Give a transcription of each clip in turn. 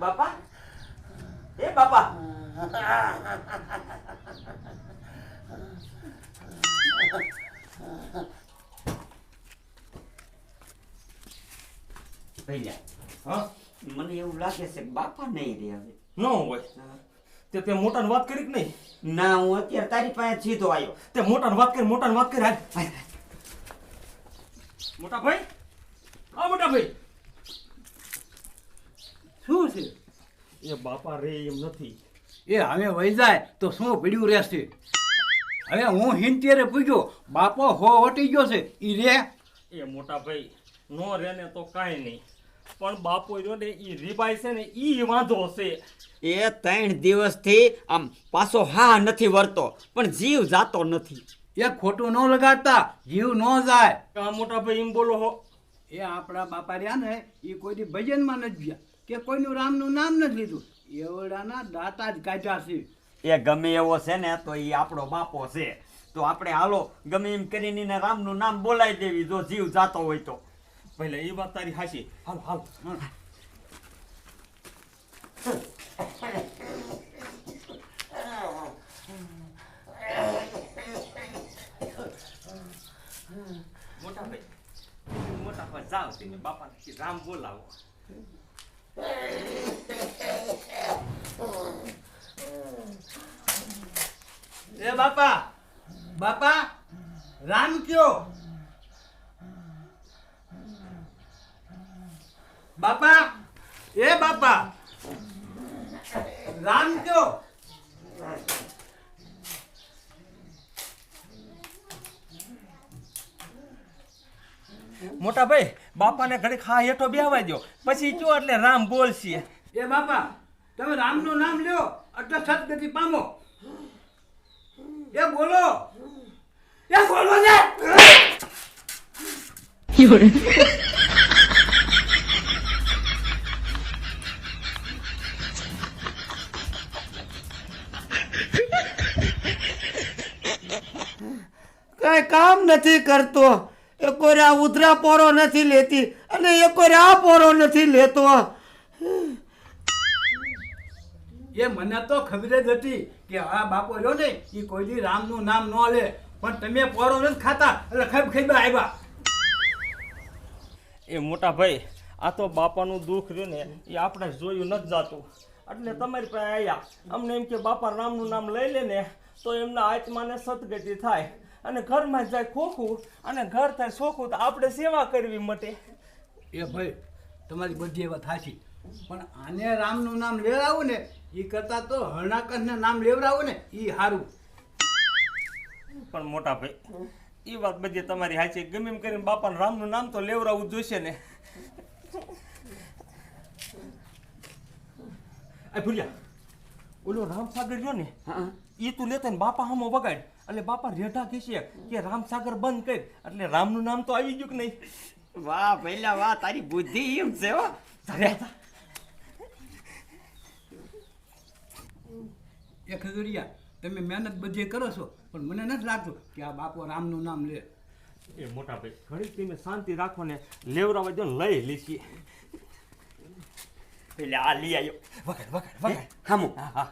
બાપા? એ બાપા. ભૈયા હા? મને એવું લાગે છે બાપા નહીં રે હવે. ન હોય. તે તે મોટાને વાત કરી કે નહીં? ના હું અત્યારે તારી પાસે સીધો આવ્યો તે મોટાને વાત કરી મોટાને વાત કરી હાલ. મોટા ભાઈ? આ મોટા ભાઈ. શું છે? એ બાપા રે એમ નથી. એ હવે વહી જાય તો શું પીડ્યું રહેશે? હવે હું હિંતેરે પૂછ્યો બાપો હો વટી ગયો છે એ રે? એ મોટા ભાઈ નો રે ને તો કાંઈ નહીં. પણ બાપો જો ને એ રીબાઈ છે ને ઈ વાંધો છે. એ ત્રણ દિવસથી આમ પાછો હા નથી વળતો પણ જીવ જાતો નથી. એ ખોટું ન લગાડતા જીવ ન જાય. આ મોટા ભાઈ એમ બોલો હો. એ આપણા બાપા રહ્યા ને એ કોઈ દી ભજનમાં નથી ગયા કે કોઈનું રામનું નામ નથી લીધું. એવડાના દાતા જ કાઢ્યા છે. એ ગમે એવો છે ને તો એ આપણો બાપો છે. તો આપણે હાલો ગમે એમ કરીને એને રામનું નામ બોલાવી દેવી જો જીવ જાતો હોય તો. પહેલા એ વાત તારી હાચી હાલ હાલ મોટા ભાઈ મોટા ભાઈ જાઓ તમે બાપા રામ બોલાવો એ બાપા બાપા રામ કયો બાપા એ બાપા રામ કયો? મોટા ભાઈ બાપાને ઘડી ખા હેઠો બેહવા દો પછી કયો એટલે રામ બોલશે. એ બાપા તમે રામનું નામ લ્યો એટલે સદગતિ પામો. એ બોલો. એ બોલો ને. કઈ કામ નથી કરતો. એ કોઈ આ ઉધરા પોરો નથી લેતી અને એ કોઈ આ પોરો નથી લેતો. એ મને તો ખબર જ હતી કે આ બાપો રહ્યો ને એ કોઈ દી રામનું નામ ન લે. પણ તમે પોરો નથી ખાતા એટલે ખબ ખબા આવ્યા. એ મોટા ભાઈ આ તો બાપાનું દુઃખ રહ્યું ને એ આપણે જોયું નથી જાતું. એટલે તમારી પાસે આવ્યા અમને એમ કે બાપા રામનું નામ લઈ લે ને તો એમના આત્માને સદગતિ થાય. અને ઘરમાં જાય ખોખું અને ઘર થાય શોખું તો આપણે સેવા કરવી માટે. એ ભાઈ તમારી બધી વાત સાચી. પણ આને રામનું નામ લેવડાવું ને એ કરતા તો હરણાકરને નામ લેવડાવું ને એ સારું પણ મોટા ભાઈ એ વાત બધી તમારી સાચી. ગમે એમ કરીને બાપાને રામનું નામ તો લેવડાવવું જોઈશે ને. આ ભૂલ્યા ઓલો રામ સાગર જો ને એ તું લેતો ને બાપા હમો વગાડ. એટલે બાપા રેઢા કહેશે કે રામસાગર બંધ કર. એટલે રામનું નામ તો આવી ગયું કે નહીં? વાહ પહેલા વાહ તારી બુદ્ધિ એમ છે હો. એ ખજુરિયા તમે મહેનત બધી કરો છો પણ મને નથી લાગતું કે આ બાપો રામનું નામ લે. એ મોટા ભાઈ ઘણી તમે શાંતિ રાખો ને લેવરાવા જો લઈ લીધી પેલા આ લઈ આવ્યો વગર વગર વગર હામું. હા હા.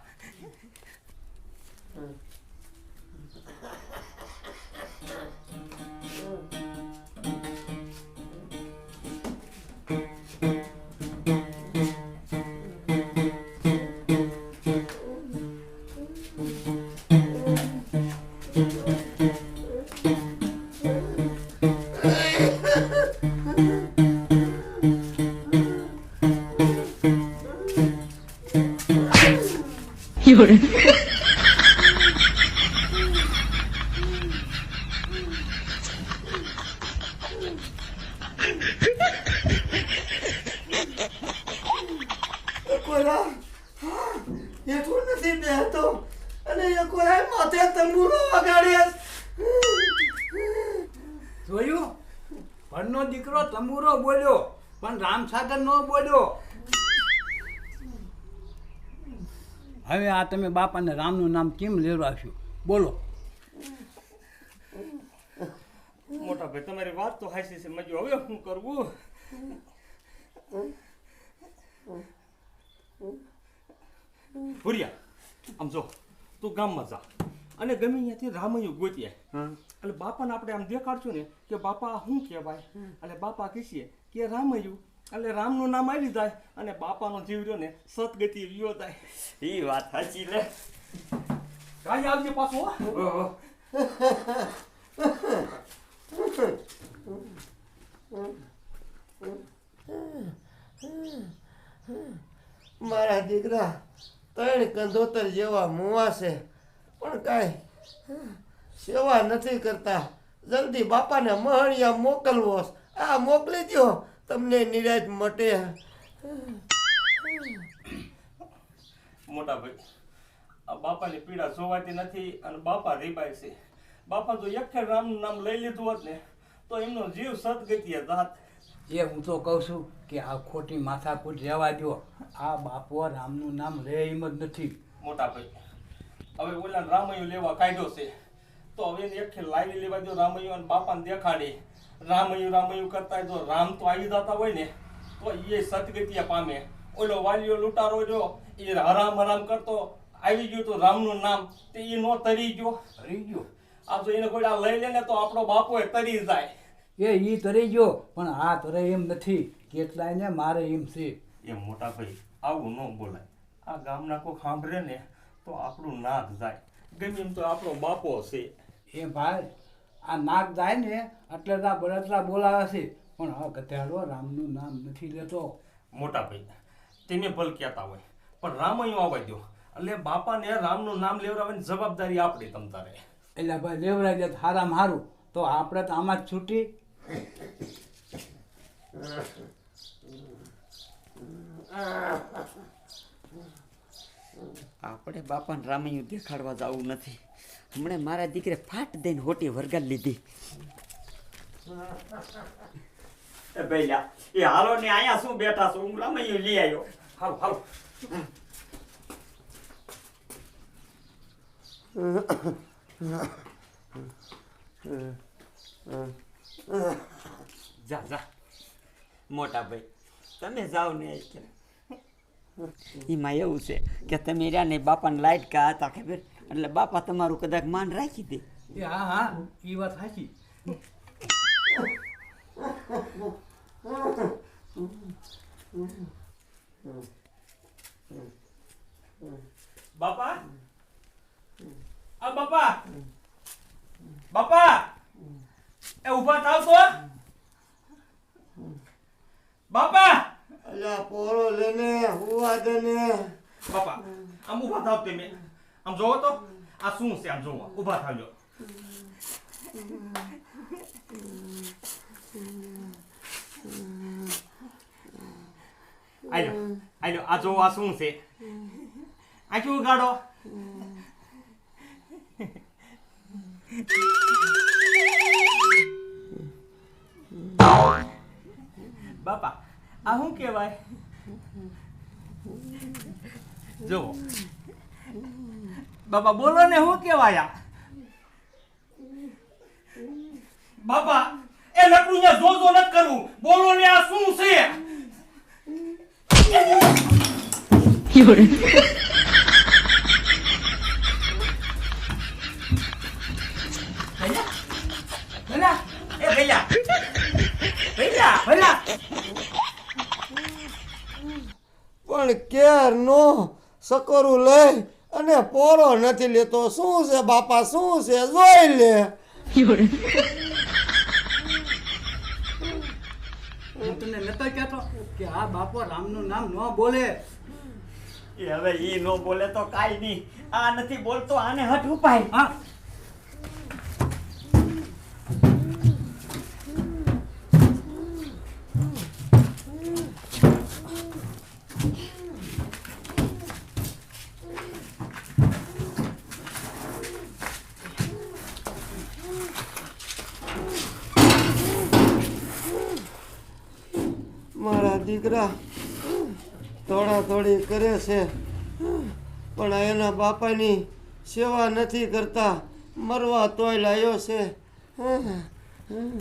ભણનો દીકરો તંબુરો બોલ્યો, પણ રામસાગર નો બોલ્યો. હવે આ તમે બાપાને રામનું નામ કેમ લેવડાવશો બોલો. મોટા ભાઈ, તમારી વાત તો હાસી છે. મજો હવે શું કરવું? ભૂરિયા, આમ જો, તું ગામમાં જા. અને ગમે ત્યાંથી રામૈયું ગોતીએ. એટલે બાપાને આપણે આમ દેખાડશું ને કે બાપા શું કહેવાય? એટલે બાપા કહીએ કે રામૈયું એટલે રામનું નામ આવી જાય અને બાપાનો જીવ રહ્યો ને સદગતિ વિયો થાય એ વાત સાચી લે. કાંઈ આવજે પાછો મારા દીકરા ત્રણ કંદોતર જેવા મુવા છે. પણ કાંઈ સેવા નથી કરતા. જલ્દી બાપાને મહણિયા મોકલવો. આ મોકલી દો તમને નિરાજ મટે. મોટા ભાઈ આ બાપાની પીડા જોવાતી નથી અને બાપા રીબાય છે. બાપા જો એક ખેર રામનું નામ લઈ લીધું હોત ને તો એમનો જીવ સદગતિએ જાત. એ હું તો કહું છું કે આ ખોટી માથાકૂટ રહેવા દો આ બાપો રામનું નામ લે એમ જ નથી. મોટા ભાઈ હવે ઓલા રામૈયું લેવા કાઢ્યો છે. તો હવે એને એક લાવી લેવા દો રામૈયું અને બાપાને દેખાડે. રામૈયું રામૈયું કરતા જો રામ તો આવી જતા હોય ને તો એ સદગતિએ પામે. ઓલો વાલીઓ લૂંટારો જો એ હરામ હરામ કરતો. આવી ગયું તો રામનું નામ તે એ નો તરી ગયો. તરી ગયો? આ જો એને કોઈ આ લઈ લે ને તો આપણો બાપો એ તરી જાય. એ ઈ તરી ગયો પણ આ તરે એમ નથી. કેટલાય ને મારે એમ છે. એ મોટા ભાઈ આવું ન બોલાય. આ ગામના કોઈ સાંભળે ને તો આપણું નાક જાય. ગમે એમ તો આપણો બાપો છે. એ ભાઈ આ નાક જાય ને એટલે આ બળતરા બોલાવે છે. પણ હા ગધેડો રામનું નામ નથી લેતો. મોટા ભાઈ તેને ભલ કહેતા હોય. પણ રામૈયું આવવા દો એટલે બાપાને રામનું નામ લેવડાવવાની જવાબદારી આપણી તમ તારે. એટલે ભાઈ લેવડાવી દે હારામાં હારું. તો આપણે તો આમાં જ છૂટી. આપણે બાપાને રામૈયું દેખાડવા જવું નથી. હમણાં મારા દીકરે ફાટ દઈને હોટી વરગાડ લીધી. ભાઈ ભઈલા એ હાલો ને અહીંયા શું બેઠા છો? હું રામૈયું લઈ આવ્યો. હાલો હાલો. જા જા. મોટા ભાઈ તમે જાઓ ને એમાં એવું છે કે તમે રહ્યા ને બાપાને લાઈટ કા હતા, ખબર? એટલે બાપા તમારું કદાચ માન રાખી દે. હા હા એ વાત સાચી. બાપા? આ બાપા? બાપા? એ ઊભા થાવ તો. બાપા? અલ્યા પોરો લેને હુવા દે ને બાપા, આમ ઊભા થાવ તમે આમ જોવો તો? આ શું છે આમ જોવો? ઊભા થાવજો. આજો આજો આ જોવો, આ શું છે? આ શું ગાડો બાપા આ શું કહેવાય? જુઓ બાપા બોલો ને શું કહેવાય? આ બાપા એ લકડું ને જોજો ન કરું. બોલો ને આ શું છે? ભલા એ ભૈયા ભૈયા ભલા પણ કેર નો સકોરું લઈ અને પોરો નથી લેતો. શું છે બાપા શું છે? જોઈ લે. હું તને નતો કહેતો કે આ બાપો રામનું નામ ન બોલે. એ હવે ઈ ન બોલે તો કાઈ નહીં. આ નથી બોલતો આને હટ ઉપાય. હા મારા દીકરા થોડા થોડી કરે છે. પણ એના બાપાની સેવા નથી કરતા. મરવા તોય લાયો છે. હા હમ.